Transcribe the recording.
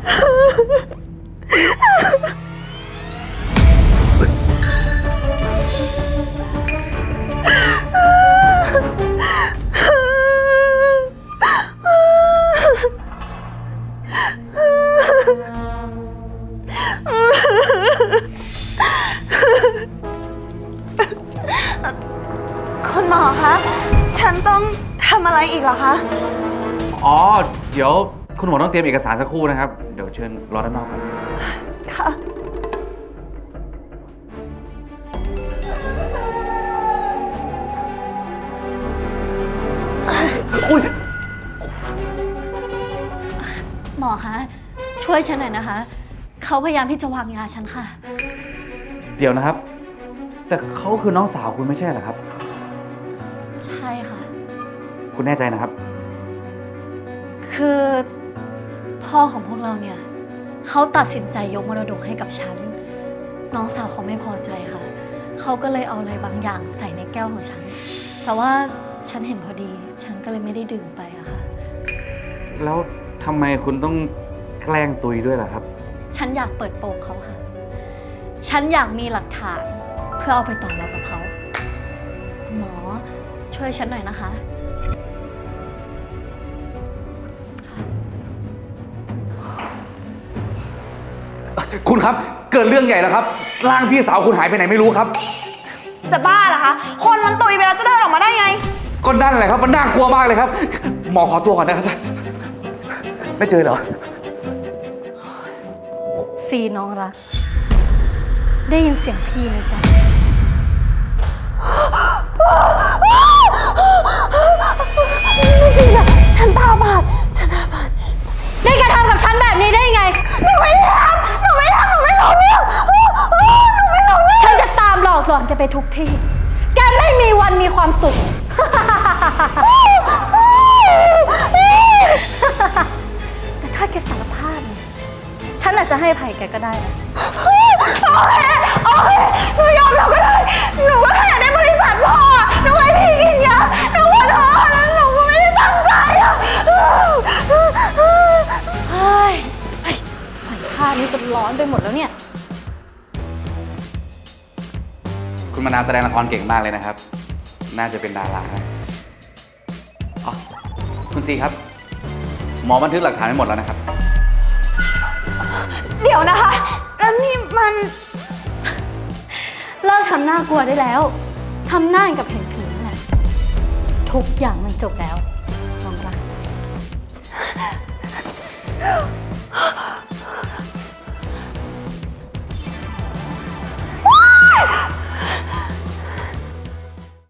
คุณหมอคะ ฉันต้องทำอะไรอีกเหรอคะ อ๋อ เดี๋ยว คุณหมอต้องเตรียมเอกสารสักครู่นะครับ เดี๋ยวเชิญรอด้านนอกครับค่ะหมอคะช่วยฉันหน่อยนะคะ เขาพยายามที่จะวางยาฉันค่ะ เดี๋ยวนะครับ แต่เขาคือน้องสาวคุณไม่ใช่เหรอครับ ใช่ค่ะ คุณแน่ใจนะครับ คือ พ่อของพวกเราเนี่ยเขาตัดสินใจยกมรดกให้กับฉัน น้องสาวเขาไม่พอใจค่ะ เขาก็เลยเอาอะไรบางอย่างใส่ในแก้วของฉัน แต่ว่าฉันเห็นพอดี ฉันก็เลยไม่ได้ดื่มไปอะค่ะ แล้วทำไมคุณต้องแกล้งตุยด้วยล่ะครับ ฉันอยากเปิดโปงเขาค่ะ ฉันอยากมีหลักฐานเพื่อเอาไปต่อรองกับเขา คุณหมอช่วยฉันหน่อยนะคะ คุณครับ เกิดเรื่องใหญ่แล้วครับ ร่างพี่สาวคุณหายไปไหนไม่รู้ครับ จะบ้าเหรอคะ คนมันตุยไปแล้วจะเดินออกมาได้ไง ก็นั่นแหละครับ มันน่ากลัวมากเลยครับ หมอขอตัวก่อนนะครับ ไม่เจอเหรอ ซีน้องรัก ได้ยินเสียงพี่ไหมจ๊ะ แกไปทุกที่ แกไม่มีวันมีความสุข แต่ถ้าแกสารภาพเนี่ยฉันอาจจะให้อภัยแกก็ได้นะ โอเค โอเค หนูยอมแล้วก็ได้ หนูก็แค่อยากได้บริษัทพ่ออะหนูให้พี่กินยาหนูขอโทษนะหนูไม่ได้ตั้งใจอะเฮ้ยไอ้ใส่ผ้านี่จนร้อนไปหมดแล้วเนี่ย คุณมานาแสดงละครเก่งมากเลยนะครับ น่าจะเป็นดารานะอ๋อคุณซีครับ หมอบันทึกหลักฐานไว้หมดแล้วนะครับ เดี๋ยวนะคะแล้วนี่มันเลิกทำหน้ากลัวได้แล้ว ทำหน้าอย่างกับเห็นผีนั่นแหละทุกอย่างมันจบแล้ว